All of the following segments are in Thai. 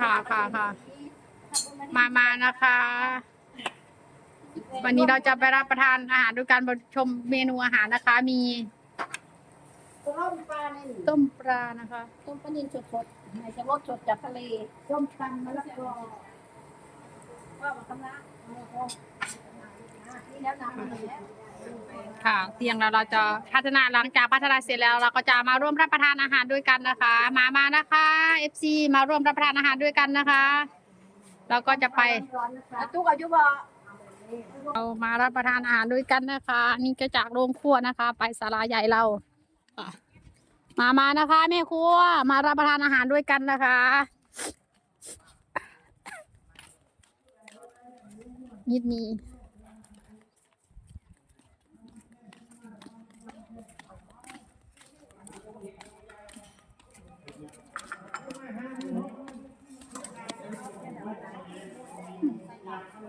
ค่ะค่ะค่ะ มามานะคะ วันนี้เราจะไปรับประทานอาหารด้วยการชมเมนูอาหารนะคะ มี ต้มปลาในต้มปลานะคะ ต้มปลานิลสดๆในจะรสสดจากทะเลต้มตำมะละกอว่ามาทำละนี่แล้วนะนี่แล้ว ค่ะเตียงเราเราจะพัฒนาหลังจากพัฒนาเสร็จแล้ว เราก็จะมาร่วมรับประทานอาหารด้วยกันนะคะ มามานะคะ FC มาร่วมรับประทานอาหารด้วยกันนะคะ เราก็จะไปตุ๊กอายุบ่เรามารับประทานอาหารด้วยกันนะคะ นี่ก็จากโรงครัวนะคะ ไปศาลาใหญ่เรามามานะคะแม่ครัวมารับประทานอาหารด้วยกันนะคะยิดมี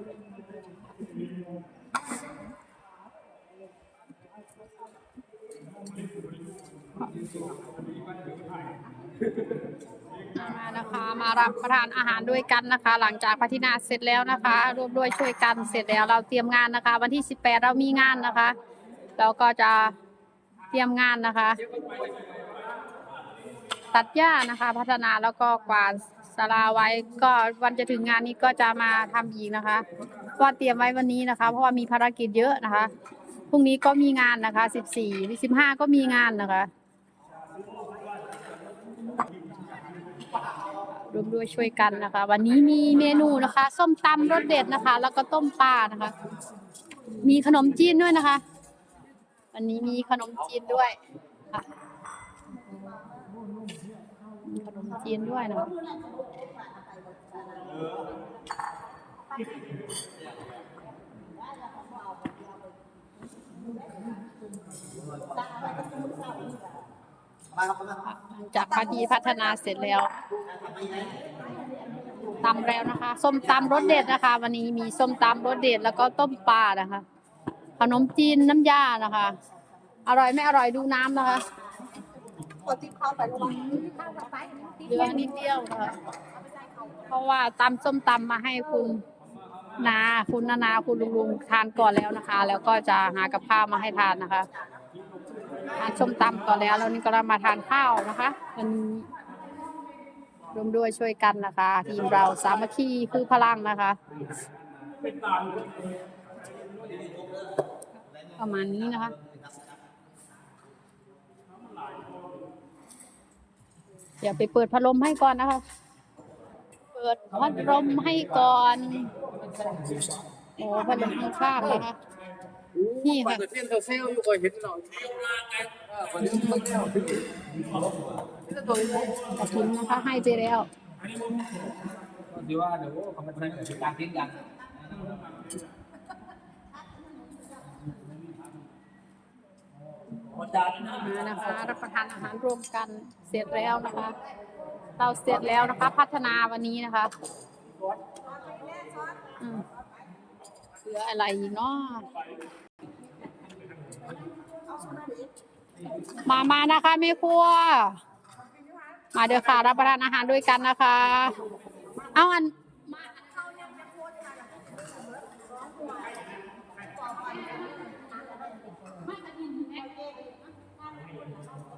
มานะคะ มารับประทานอาหารด้วยกันนะคะ หลังจากพัฒนาเสร็จแล้วนะคะร่วมด้วยช่วยกันเสร็จแล้วเราเตรียมงานนะคะ วันที่ 18 เรามีงานนะคะ เราก็จะเตรียมงานนะคะ ตัดหญ้านะคะ พัฒนาแล้วก็กวาด สาราไว้ก็วันจะถึงงานนี้ก็จะมาทำอีกนะคะเพราะว่าเตรียมไว้วันนี้นะคะ เพราะว่ามีภารกิจเยอะนะคะพรุ่งนี้ก็มีงานนะคะ14 15ก็มีงานนะคะร่วมด้วยช่วยกันนะคะ วันนี้มีเมนูนะคะ ส้มตำรสเด็ดนะคะ แล้วก็ต้มปลานะคะ มีขนมจีนด้วยนะคะ วันนี้มีขนมจีนด้วยค่ะ ขนมจีนด้วยนะหลังจากพาทีพัฒนาเสร็จแล้วตำแล้วนะคะ ส้มตำรสเด็ดนะคะ วันนี้มีส้มตำรสเด็ดแล้วก็ต้มปลานะคะ ขนมจีนน้ำยานะคะ อร่อยไม่อร่อยดูน้ำนะคะ กดที่เข้าไประวังข้าไปเหลือนิดเดียวค่ะเพราะว่าตำส้มตำมาให้คุณนาคุณนานาคุณลุงลุงทานก่อนแล้วนะคะ แล้วก็จะหากับข้าวมาให้ทานนะคะทานส้มตำก่อนแล้วแล้วนี่ก็เรามาทานข้าวนะคะมันรวมด้วยช่วยกันนะคะ ทีมเราสามัคคีคือพลังนะคะประมาณนี้นะคะ ดี๋ยวไปเปิดพัดลมให้ก่อนนะคะ เปิดพัดลมให้ก่อนโอ้พัดลมข้างๆนะคะนี่ค่ะเส้นเซลอยู่ก็เห็นหน่อยกระถินนะคะให้ไปแล้วดีว่าเดี๋ยวเขามาใช้ในการทิ้งกัน มานะคะรับประทานอาหารร่วมกันเสร็จแล้วนะคะ เราเสร็จแล้วนะคะ พัฒนาวันนี้นะคะเหลืออะไรเนาะมามานะคะแม่ครัว มาเดี๋ยวค่ะ รับประทานอาหารด้วยกันนะคะ เอาอัน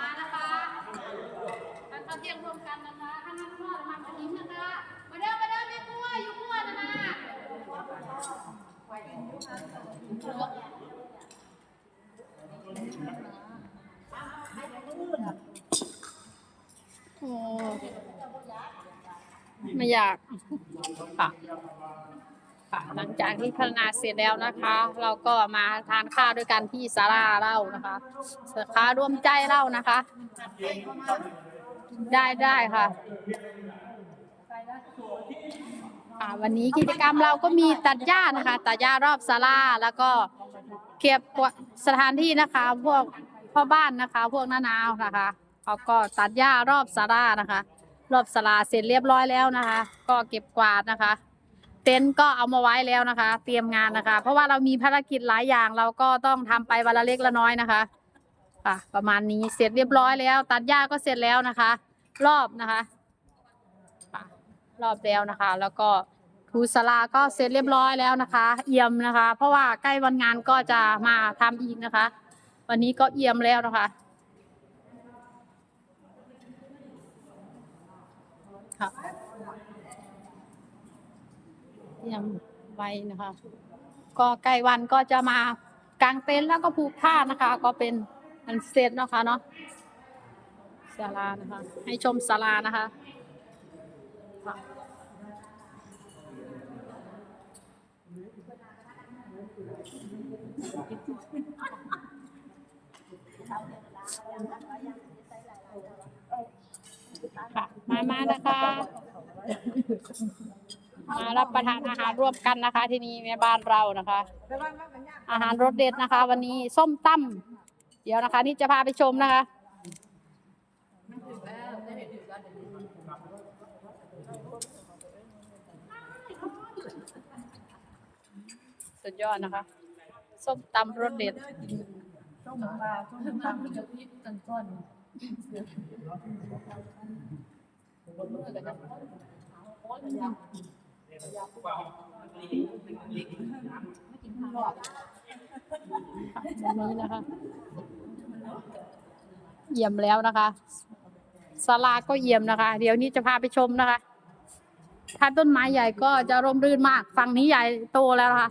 มานะคะทานข้าวเที่ยงร่วมกันนะคะท่านนักทอดมาขนิ้มนะคะ มาเด้อมาเด้อแม่ครัวอยู่ครัวนะนะโอ้ ไม่อยากค่ะค่ะหลังจากที่พัฒนาเสร็จแล้วนะคะ เราก็มาทานข้าวด้วยกันที่ศาลาเรานะคะสาขารวมใจเรานะคะ ได้ได้ค่ะค่ะวันนี้กิจกรรมเราก็มีตัดหญ้านะคะ ตัดหญ้ารอบศาลาแล้วก็เก็บสถานที่นะคะ พวกพ่อบ้านนะคะ พวกน้านาวนะคะเขาก็ตัดหญ้ารอบศาลานะคะ รอบศาลาเสร็จเรียบร้อยแล้วนะคะ ก็เก็บกวาดนะคะ เต็นท์ก็เอามาไว้แล้วนะคะ เตรียมงานนะคะ เพราะว่าเรามีภารกิจหลายอย่างเราก็ต้องทำไปวันละเล็กละน้อยนะคะค่ะประมาณนี้เสร็จเรียบร้อยแล้ว ตัดหญ้าก็เสร็จแล้วนะคะ รอบนะคะรอบแล้วนะคะ แล้วก็ทูสลาก็เสร็จเรียบร้อยแล้วนะคะ เอี่ยมนะคะ เพราะว่าใกล้วันงานก็จะมาทำอีกนะคะ วันนี้ก็เอี่ยมแล้วนะคะ ค่ะยังไว้นะคะ ก็ใกล้วันก็จะมากางเต็นท์แล้วก็ผูกผ้านะคะ ก็เป็นอันเสร็จนะคะเนาะศาลานะคะ ให้ชมศาลานะคะค่ะค่ะ มามานะคะ มารับประทานอาหารร่วมกันนะคะ ที่นี่แม่บ้านเรานะคะ อาหารรสเด็ดนะคะ วันนี้ส้มตำเดี๋ยวนะคะ นี่จะพาไปชมนะคะสุดยอดนะคะ ส้มตำรสเด็ดต้มปลาต้มปลามันจะพริต้นก้อน วันนี้นะคะ เยี่ยมแล้วนะคะศาลาก็เยี่ยมนะคะ เดี๋ยวนี้จะพาไปชมนะคะ ถ้าต้นไม้ใหญ่ก็จะร่มรื่นมาก ฝั่งนี้ใหญ่โตแล้วนะคะ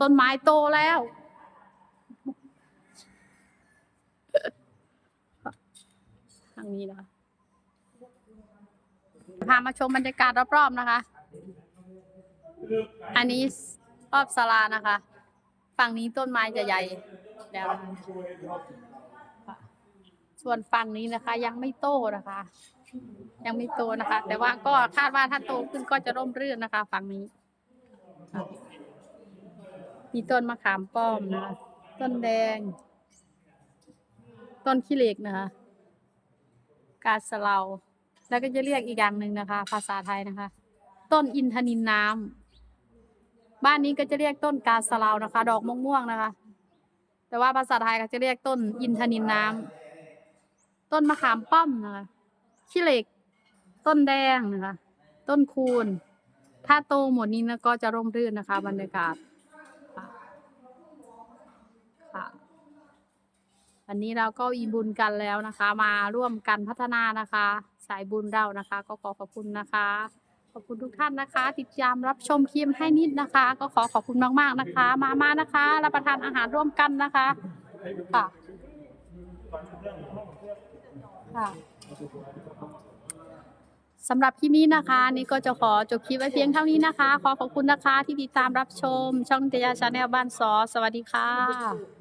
ต้นไม้โตแล้ว ทางนี้นะคะ พามาชมบรรยากาศรอบๆนะคะ อันนี้รอบศาลานะคะ ฝั่งนี้ต้นไม้จะใหญ่แล้วส่วนฝั่งนี้นะคะ ยังไม่โตนะคะ ยังไม่โตนะคะ แต่ว่าก็คาดว่าถ้าโตขึ้นก็จะร่มรื่นนะคะ ฝั่งนี้ มีต้นมะขามป้อมนะคะต้นแดง ต้นขี้เหล็กนะคะ กาสเลา แล้วก็จะเรียกอีกอย่างหนึ่งนะคะ ภาษาไทยนะคะ ต้นอินทนินน้ำบ้านนี้ก็จะเรียกต้นกาสะเลานะคะ ดอกม่วงๆนะคะ แต่ว่าภาษาไทยก็จะเรียกต้นอินทนินน้ำต้นมะขามป้อมนะคะขี้เหล็ก ต้นแดงนะคะ ต้นคูน ถ้าโตหมดนี้นะก็จะร่มรื่นนะคะ บรรยากาศค่ะวันนี้เราก็อีบุญกันแล้วนะคะ มาร่วมกันพัฒนานะคะ สายบุญเรานะคะ ก็ขอขอบคุณนะคะ ขอบคุณทุกท่านนะคะ ติดตามรับชมคลิปให้นิดนะคะ ก็ขอขอบคุณมากๆนะคะ มามานะคะรับประทานอาหารร่วมกันนะคะค่ะค่ะสำหรับคลิปนี้นะคะ นี่ก็จะขอจบคลิปไว้เพียงเท่านี้นะคะ ขอขอบคุณนะคะที่ติดตามรับชม ช่องเตยชาแนลบ้านสอสวัสดีค่ะ